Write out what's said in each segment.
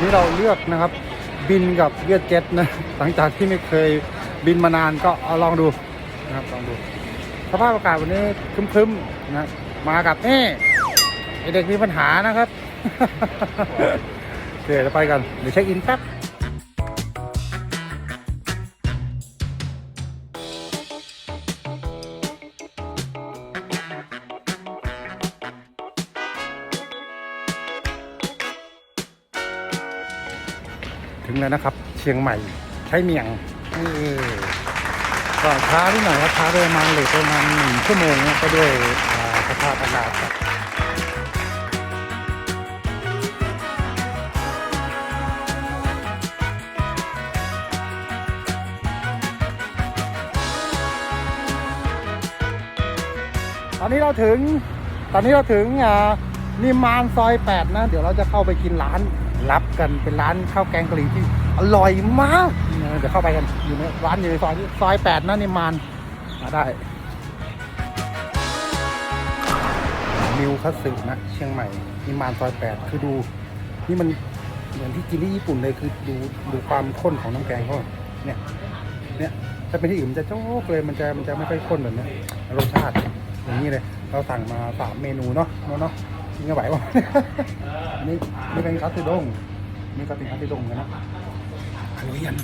นี่เราเลือกนะครับบินกับเวียดเจ็ตนะหลังจากที่ไม่เคยบินมานานก็เอาลองดูนะครับลองดูสภาพอากาศวันนี้ครึ้มๆนะมากับนี่ไอเด็กมีปัญหานะครับโอเคเราไปกันเดี๋ยวเช็คอินแป๊บ ถึงแล้วนะครับ เชียงใหม่ใช้เมียงเออก็ช้านิดหน่อยครับช้าประมาณเลทประมาณหนึ่งชั่วโมงก็ด้วยสภาพอากาศครับตอนนี้เราถึง ตอนนี้เราถึงนิมานซอยแปดนะ เดี๋ยวเราจะเข้าไปกินร้าน รับกันเป็นร้านข้าวแกงกะหรี่ที่อร่อยมาก เดี๋ยวเข้าไปกันอยู่ในร้านอยู่ในซอยซอยแปดนะนิมานมาได้มิวคัตสึนะเชียงใหม่นิมานซอยแปดคือดูนี่มันเหมือนที่กินที่ญี่ปุ่นเลยคือดูดูความข้นของน้ำแกงเขาเนี่ยเนี่ยถ้าเป็นที่อื่นมันจะโจ๊กเลยมันจะมันจะไม่ค่อยข้นแบบนี้รสชาติอย่างนี้เลย เราสั่งมาสามเมนูเนาะเนาะ กินกันไหววะอันนี้นี่เป็นคัตสึด้งนี่ก็เป็นคัตสึด้งเหมือนกันนะอร่อยยัน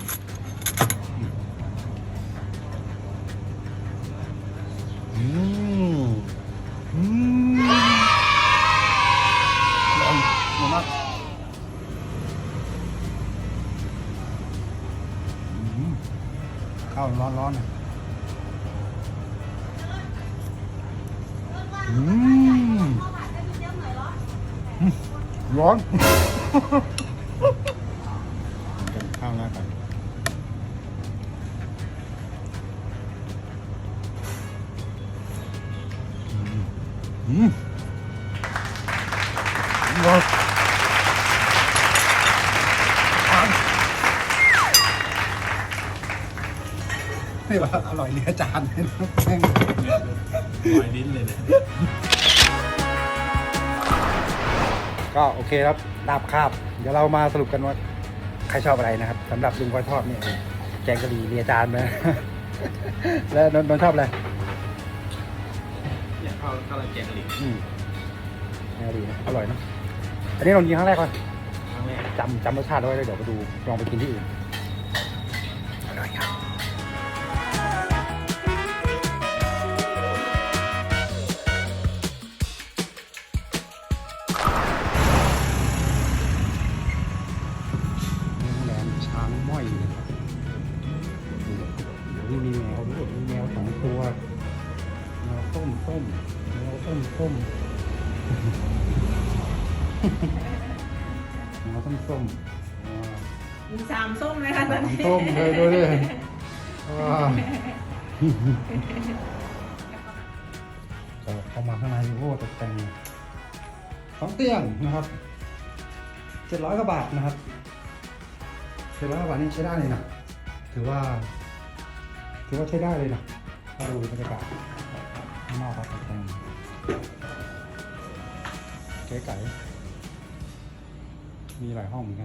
อืมอืมอร่อยอร่อยมากอืมข้าวร้อนๆนะอืมอืม ร้อนกันข้าวหน้ากันอืมอืมร้อนอ่านนี่ว่าอร่อยเลียจานเลยนะแม่ง ลอยลิ้นเลยเนี่ย ก็โอเคครับลาบคาบ เดี๋ยวเรามาสรุปกันว่าใครชอบอะไรนะครับสำหรับลุงก้อยทอดเนี่ยแกงกะหรี่เรียจานนะแล้วนนท์นนท์ชอบอะไรเนี่ยข้าวข้าวราดแกงกะหรี่อืมแกงกะหรี่นะอร่อยเนอะอันนี้ลองกินครั้งแรกก่อนครั้งแรก จำจำรสชาติเอาไว้เลยเดี๋ยวไปดูลองไปกินที่อื่น ต้มต้มแมวต้มต้มแมวต้มต้มอ่ามีสามส้มนะคะตอนนี้ต้มเลยดูดิว้าวก็เข้ามาข้างในโอ้ตกแต่งสองเตียงนะครับเจ็ดร้อยกว่าบาทนะครับเจ็ดร้อยกว่าบาทนี่ใช้ได้เลยนะถือว่าถือว่าใช้ได้เลยนะถ้าดูบรรยากาศ ข้างนอกครับตกแต่งเก๋ไก๋มีหลายห้องเหมือนกัน